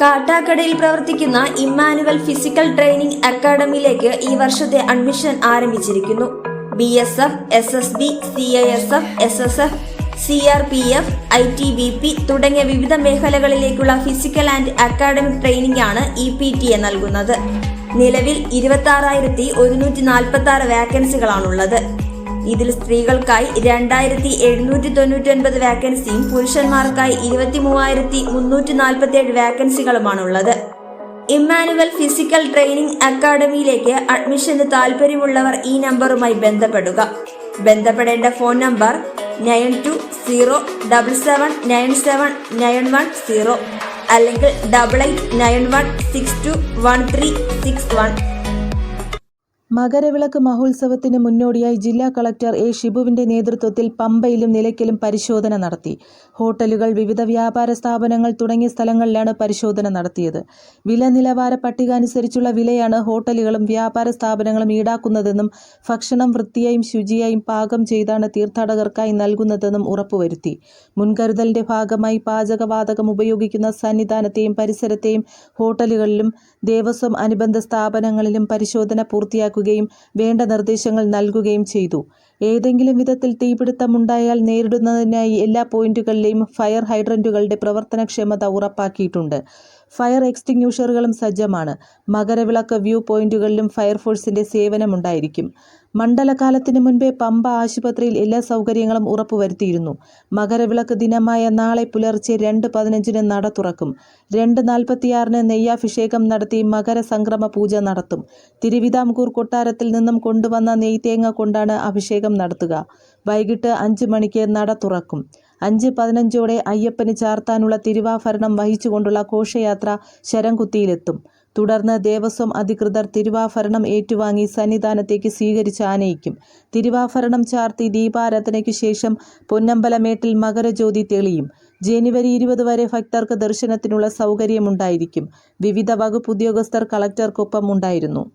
കാട്ടാക്കടയിൽ പ്രവർത്തിക്കുന്ന Emmanuel physical training അക്കാദമിയിലേക്ക് ഈ വർഷത്തെ അഡ്മിഷൻ ആരംഭിച്ചിരിക്കുന്നു. B S F S S B C I S F S S F C R P F I T B P തുടങ്ങിയ വിവിധ മേഖലകളിലേക്കുള്ള physical and academic training ആണ് E P T A നൽകുന്നത്. നിലവിൽ ഇരുപത്തി ആറായിരത്തി ഒരുന്നൂറ്റി നാൽപ്പത്തി ആറ് വാക്കൻസികളാണുള്ളത്. ഇതിൽ സ്ത്രീകൾക്കായി രണ്ടായിരത്തി എഴുന്നൂറ്റി തൊണ്ണൂറ്റി ഒൻപത് വാക്കൻസിയും പുരുഷന്മാർക്കായി ഇരുപത്തി മൂവായിരത്തി മുന്നൂറ്റി നാൽപ്പത്തി ഏഴ് വാക്കൻസികളുമാണുള്ളത് ഇമ്മാനുവൽ ഫിസിക്കൽ ട്രെയിനിംഗ് അക്കാദമിയിലേക്ക് അഡ്മിഷന് താല്പര്യമുള്ളവർ ഈ നമ്പറുമായി ബന്ധപ്പെടുക. ബന്ധപ്പെടേണ്ട phone number nine two zero double seven nine seven nine one zero അല്ലെങ്കിൽ double eight nine one six two one three six one. Makaravilakku മഹോത്സവത്തിന് മുന്നോടിയായി ജില്ലാ കളക്ടർ എ ഷിബുവിന്റെ നേതൃത്വത്തിൽ പമ്പയിലും നിലയ്ക്കലും പരിശോധന നടത്തി. ഹോട്ടലുകൾ വിവിധ വ്യാപാര സ്ഥാപനങ്ങൾ തുടങ്ങിയ സ്ഥലങ്ങളിലാണ് പരിശോധന നടത്തിയത്. വില നിലവാര പട്ടിക അനുസരിച്ചുള്ള വിലയാണ് ഹോട്ടലുകളും വ്യാപാര സ്ഥാപനങ്ങളും ഈടാക്കുന്നതെന്നും ഭക്ഷണം വൃത്തിയായും ശുചിയായും പാകം ചെയ്താണ് തീർത്ഥാടകർക്കായി നൽകുന്നതെന്നും ഉറപ്പുവരുത്തി. മുൻകരുതലിന്റെ ഭാഗമായി പാചകവാതകം ഉപയോഗിക്കുന്ന സന്നിധാനത്തെയും പരിസരത്തെയും ഹോട്ടലുകളിലും ദേവസ്വം അനുബന്ധ സ്ഥാപനങ്ങളിലും പരിശോധന പൂർത്തിയാക്കുകയും വേണ്ട നിർദ്ദേശങ്ങൾ നൽകുകയും ചെയ്തു. ഏതെങ്കിലും വിധത്തിൽ തീപിടുത്തമുണ്ടായാൽ നേരിടുന്നതിനായി എല്ലാ പോയിന്റുകളിലെയും ഫയർ ഹൈഡ്രന്റുകളുടെ പ്രവർത്തനക്ഷമത ഉറപ്പാക്കിയിട്ടുണ്ട്. ഫയർ എക്സ്റ്റിങ്യൂഷറുകളും സജ്ജമാണ്. മകരവിളക്ക് വ്യൂ പോയിന്റുകളിലും ഫയർഫോഴ്സിന്റെ സേവനമുണ്ടായിരിക്കും. മണ്ഡലകാലത്തിന് മുൻപേ പമ്പ ആശുപത്രിയിൽ എല്ലാ സൗകര്യങ്ങളും ഉറപ്പുവരുത്തിയിരുന്നു. മകരവിളക്ക് ദിനമായ നാളെ പുലർച്ചെ രണ്ട് പതിനഞ്ചിന് നട തുറക്കും. രണ്ട് നാൽപ്പത്തിയാറിന് നെയ്യാഭിഷേകം നടത്തി മകരസംക്രമ പൂജ നടത്തും. തിരുവിതാംകൂർ കൊട്ടാരത്തിൽ നിന്നും കൊണ്ടുവന്ന നെയ്തേങ്ങ കൊണ്ടാണ് അഭിഷേകം നടത്തുക. വൈകിട്ട് അഞ്ച് മണിക്ക് നട തുറക്കും. അഞ്ച് പതിനഞ്ചോടെ അയ്യപ്പന് ചാർത്താനുള്ള തിരുവാഭരണം വഹിച്ചുകൊണ്ടുള്ള ഘോഷയാത്ര ശരംകുത്തിയിലെത്തും. തുടർന്ന് ദേവസ്വം അധികൃതർ തിരുവാഭരണം ഏറ്റുവാങ്ങി സന്നിധാനത്തേക്ക് സ്വീകരിച്ച് ആനയിക്കും. തിരുവാഭരണം ചാർത്തി ദീപാരാധനയ്ക്ക് ശേഷം പൊന്നമ്പലമേട്ടിൽ മകരജ്യോതി തെളിയും. ജനുവരി ഇരുപത് വരെ ഭക്തർക്ക് ദർശനത്തിനുള്ള സൗകര്യമുണ്ടായിരിക്കും. വിവിധ വകുപ്പ് ഉദ്യോഗസ്ഥർ കളക്ടർക്കൊപ്പം ഉണ്ടായിരുന്നു.